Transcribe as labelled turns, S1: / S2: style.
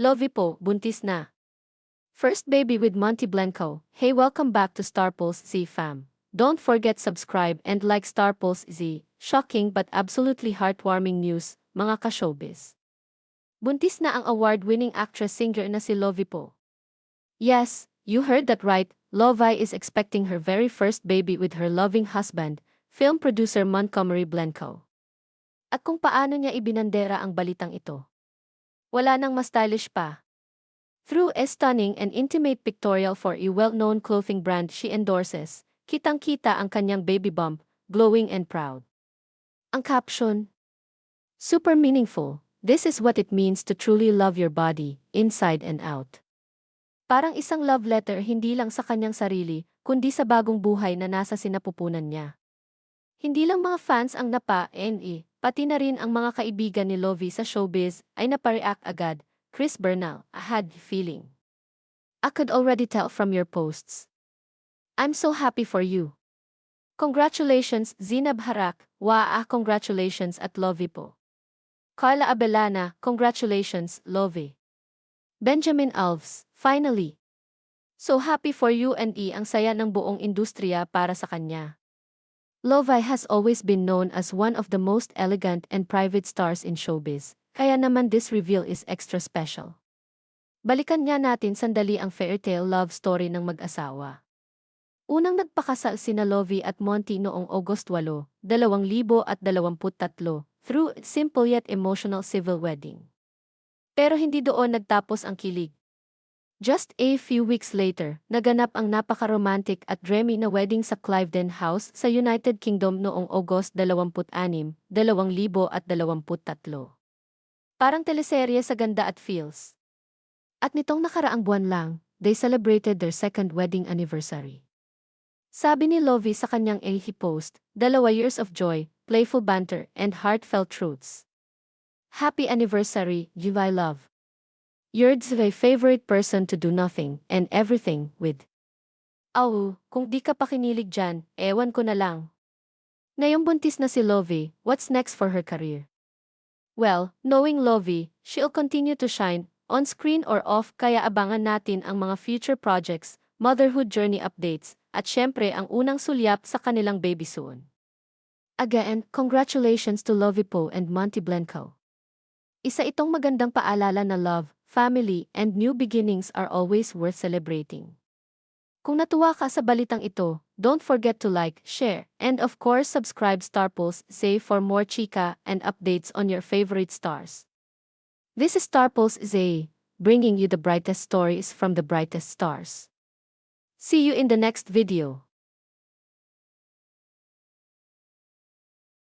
S1: Lovey buntis na. First baby with Monty Blanco. Hey, welcome back to Star Pulse Z fam. Don't forget subscribe and like Star Pulse Z. Shocking but absolutely heartwarming news, mga ka-showbiz. Buntis na ang award-winning actress-singer na si Lovey. Yes, you heard that right. Lovey is expecting her very first baby with her loving husband, film producer Montgomery Blanco. At kung paano niya ibinandera ang balitang ito. Wala nang mas stylish pa. Through a stunning and intimate pictorial for a well-known clothing brand she endorses, kitang-kita ang kanyang baby bump, glowing and proud. Ang caption, Super meaningful, this is what it means to truly love your body, inside and out. Parang isang love letter hindi lang sa kanyang sarili, kundi sa bagong buhay na nasa sinapupunan niya. Hindi lang mga fans ang napa-NE, pati na rin ang mga kaibigan ni Lovey sa showbiz ay napareact agad. Chris Bernal, I had the feeling. I could already tell from your posts. I'm so happy for you. Congratulations, Zinab Harak. Waa, congratulations at Lovey po. Carla Abelana, congratulations, Lovey. Benjamin Alves, finally. So happy for you and E ang saya ng buong industriya para sa kanya. Lovey has always been known as one of the most elegant and private stars in showbiz, kaya naman this reveal is extra special. Balikan nga natin sandali ang fairytale love story ng mag-asawa. Unang nagpakasal sina Lovey at Monty noong August 8, 2023 through simple yet emotional civil wedding. Pero hindi doon nagtapos ang kilig. Just a few weeks later, naganap ang napaka-romantic at dreamy na wedding sa Cliveden House sa United Kingdom noong August 26, 2023. Parang teleserye sa ganda at feels. At nitong nakaraang buwan lang, they celebrated their second wedding anniversary. Sabi ni Lovey sa kanyang AH post, dalawa years of joy, playful banter, and heartfelt truths. Happy anniversary, you I love. You're my favorite person to do nothing and everything with. Aw, kung di ka pa kinilig dyan, ewan ko na lang. Ngayong buntis na si Lovey, what's next for her career? Well, knowing Lovey, she'll continue to shine, on screen or off kaya abangan natin ang mga future projects, motherhood journey updates, at syempre ang unang sulyap sa kanilang baby soon. Again, congratulations to Lovey Po and Monty Blanco. Isa itong magandang paalala na love, family, and new beginnings are always worth celebrating. Kung natuwa ka sa balitang ito, don't forget to like, share, and of course subscribe Star Pulse Say for more chika and updates on your favorite stars. This is Star Pulse Zay, bringing you the brightest stories from the brightest stars. See you in the next video.